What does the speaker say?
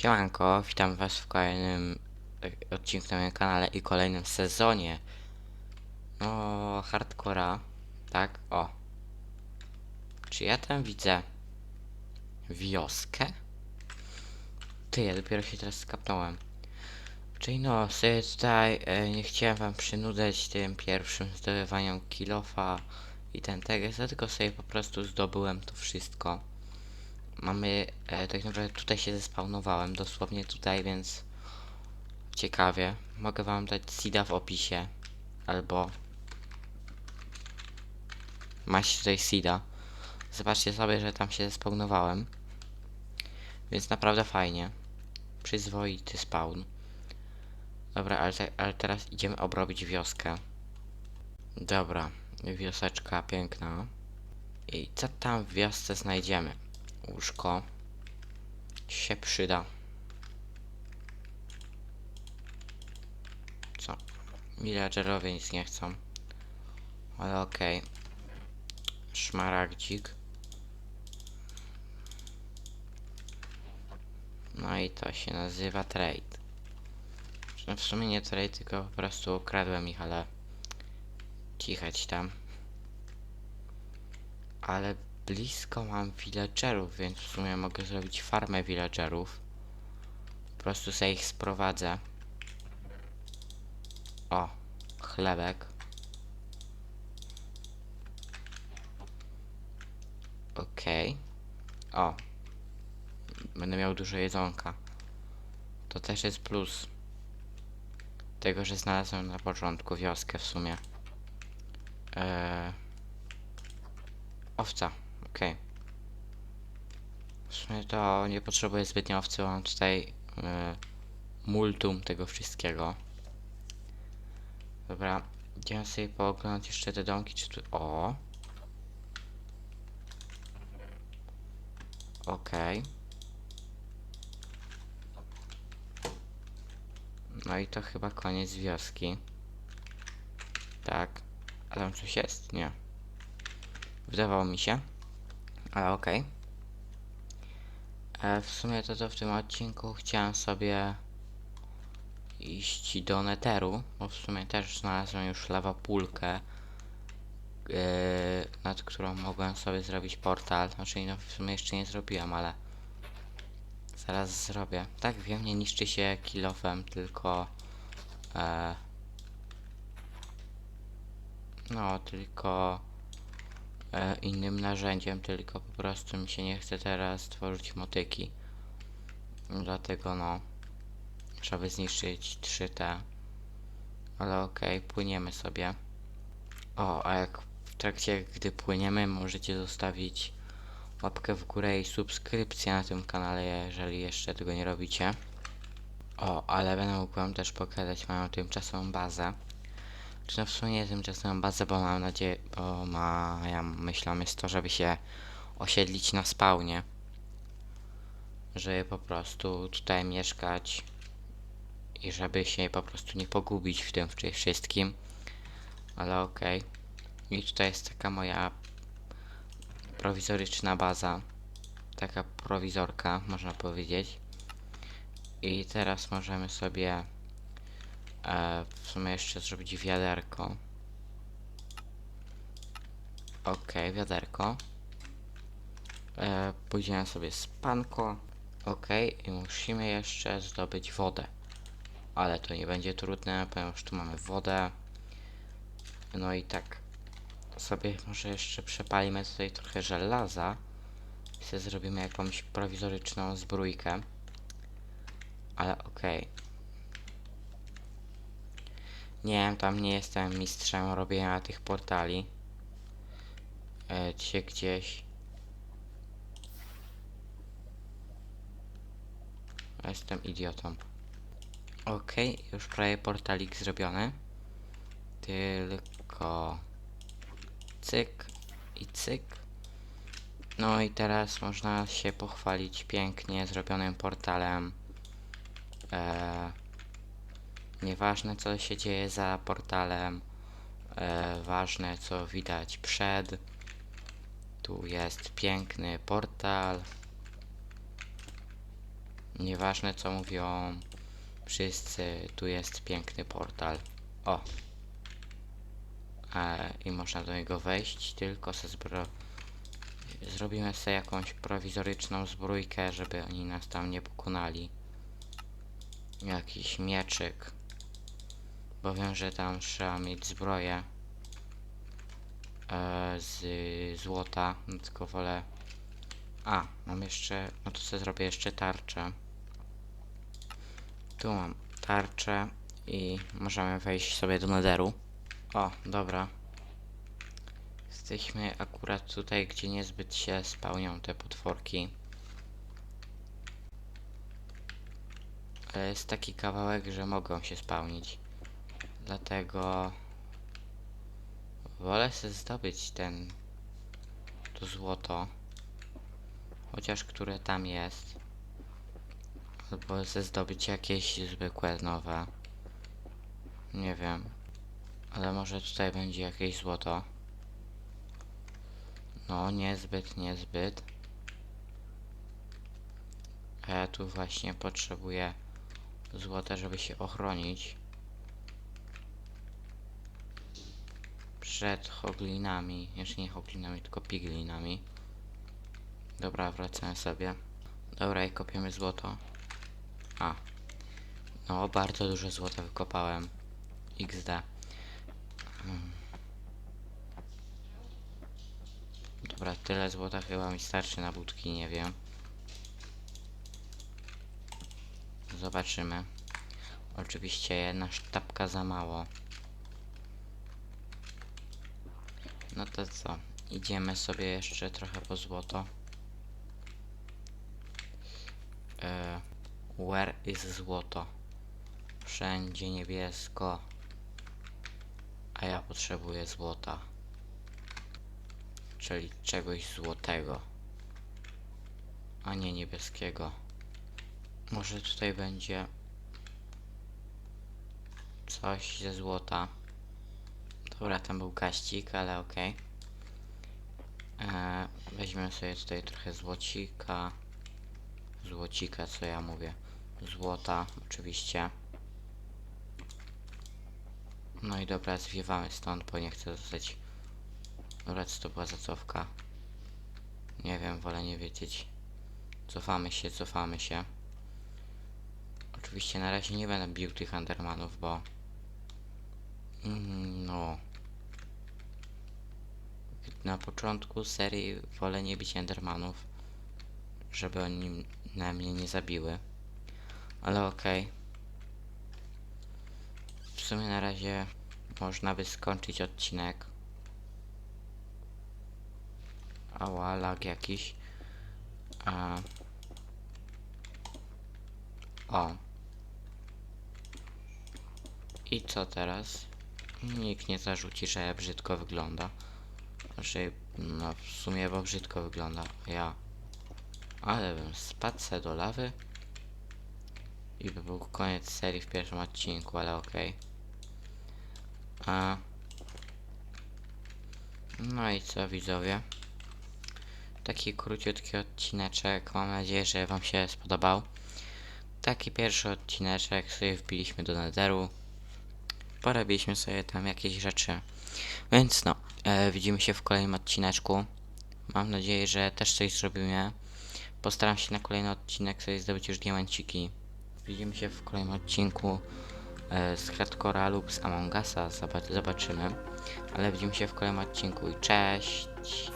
Siemanko, witam was w kolejnym e, odcinku na moim kanale i kolejnym sezonie. No, hardcora, tak? O. Czy ja tam widzę wioskę? Ty, ja dopiero się teraz skapnąłem. Czyli no, sobie tutaj e, nie chciałem wam przynudzać tym pierwszym zdobywaniem kilofa i ten teges, tylko sobie po prostu zdobyłem to wszystko. Mamy, e, tak naprawdę tutaj się zespawnowałem, dosłownie tutaj, więc ciekawie. Mogę wam dać seeda w opisie, albo macie tutaj seeda. Zobaczcie sobie, że tam się zespawnowałem. Więc naprawdę fajnie. Przyzwoity spawn. Dobra, ale, te, ale teraz idziemy obrobić wioskę. Dobra, wioseczka piękna. I co tam w wiosce znajdziemy? Łóżko się przyda. Co? Villagerowie nic nie chcą. Ale okej. Szmaragdzik. No i to się nazywa trade. No w sumie nie trade, tylko po prostu ukradłem ich, ale cichać tam. Ale blisko mam villagerów, więc w sumie mogę zrobić farmę villagerów. Po prostu sobie ich sprowadzę. O, chlebek. Okej. O. Będę miał dużo jedzonka. To też jest plus. Tego, że znalazłem na początku wioskę w sumie. Eee... Owca, okej. W sumie to nie potrzebuję zbytnio owcy, mam tutaj e, multum tego wszystkiego. Dobra, idziemy sobie pooglądać jeszcze te domki, czy tu... O! Okej. No i to chyba koniec wioski. Tak. A tam coś jest? Nie. Wydawało mi się. Ale okej. E, W sumie to, to w tym odcinku chciałem sobie iść do Netheru, bo w sumie też znalazłem już lawapulkę, e, nad którą mogłem sobie zrobić portal. Znaczy, no w sumie jeszcze nie zrobiłem, ale zaraz zrobię. Tak, wiem, nie niszczy się kilofem, tylko e, no, tylko e, innym narzędziem, tylko po prostu mi się nie chce teraz tworzyć motyki. Dlatego no, trzeba zniszczyć 3T. Ale okej, płyniemy sobie. O, a jak w trakcie, gdy płyniemy, możecie zostawić łapkę w górę i subskrypcję na tym kanale, jeżeli jeszcze tego nie robicie. O, ale będę mógł wam też pokazać moją tymczasową bazę. Czy no w sumie tymczasową bazę, bo mam nadzieję, bo moja myślą jest to, żeby się osiedlić na spawnie. Żeby po prostu tutaj mieszkać i żeby się po prostu nie pogubić w tym wszy- wszystkim. Ale okej. I tutaj jest taka moja prowizoryczna baza. Taka prowizorka, można powiedzieć. I teraz możemy sobie e, w sumie jeszcze zrobić wiaderko. Okej, wiaderko. E, pójdziemy sobie spanko. Okej, i musimy jeszcze zdobyć wodę. Ale to nie będzie trudne, ponieważ tu mamy wodę. No i tak sobie może jeszcze przepalimy tutaj trochę żelaza. I sobie zrobimy jakąś prowizoryczną zbrójkę. Ale okej. Nie wiem, tam nie jestem mistrzem robienia tych portali. E, gdzieś. Jestem idiotą. Okej, już prawie portalik zrobiony. Tylko cyk i cyk. No i teraz można się pochwalić pięknie zrobionym portalem. Eee, nieważne co się dzieje za portalem. E, ważne co widać przed. Tu jest piękny portal. Nieważne co mówią wszyscy, tu jest piękny portal. O! E, I można do niego wejść, tylko ze zbro... Zrobimy sobie jakąś prowizoryczną zbrójkę, żeby oni nas tam nie pokonali. Jakiś mieczyk. Bo wiem, że tam trzeba mieć zbroję e, z złota, no tylko wolę... A, mam jeszcze... No to sobie zrobię jeszcze tarczę. Tu mam tarczę i możemy wejść sobie do nederu. O, dobra. Jesteśmy akurat tutaj, gdzie niezbyt się spełnią te potworki. Ale jest taki kawałek, że mogą się spełnić. Dlatego wolę sobie zdobyć ten to złoto. Chociaż które tam jest. Albo chcę zdobyć jakieś zwykłe nowe. Nie wiem. Ale może tutaj będzie jakieś złoto. No, niezbyt, niezbyt. A ja tu właśnie potrzebuję złota, żeby się ochronić. Przed hoglinami. Jeszcze nie hoglinami, tylko piglinami. Dobra, wracamy sobie. Dobra, i kopiemy złoto. A. No, bardzo dużo złota wykopałem. XD. Mm. Dobra, tyle złota chyba mi starczy na budki, nie wiem. Zobaczymy. Oczywiście jedna sztabka za mało. No to co? Idziemy sobie jeszcze trochę po złoto. E, where is złoto? Wszędzie niebiesko. A ja potrzebuję złota. Czyli czegoś złotego. A nie niebieskiego. Może tutaj będzie coś ze złota. Dobra, tam był gaścik, ale okej. Eee, Weźmiemy sobie tutaj trochę złocika. Złocika, co ja mówię. Złota, oczywiście. No i dobra, zwiewamy stąd, bo nie chcę zostać... Dobra, co to była za cofka? Nie wiem, wolę nie wiedzieć. Cofamy się, cofamy się. Oczywiście na razie nie będę bił tych Endermanów, bo... Mm, no... Na początku serii wolę nie bić Endermanów, żeby oni na mnie nie zabiły. Ale okej. W sumie na razie można by skończyć odcinek. Ała, lag jakiś. A... O. I co teraz? Nikt nie zarzuci, że brzydko wygląda. Znaczy, no w sumie bo brzydko wygląda. Ja. Ale bym spadł se do lawy. I by był koniec serii w pierwszym odcinku, ale okej. A. No i co widzowie? Taki króciutki odcineczek. Mam nadzieję, że wam się spodobał. Taki pierwszy odcineczek sobie wbiliśmy do netheru. Porobiliśmy sobie tam jakieś rzeczy. Więc no, widzimy się w kolejnym odcineczku. Mam nadzieję, że też coś zrobimy. Postaram się na kolejny odcinek sobie zdobyć już diamenciki. Widzimy się w kolejnym odcinku e, z Hardcora lub z Among Usa. Zobac- zobaczymy. Ale widzimy się w kolejnym odcinku i cześć!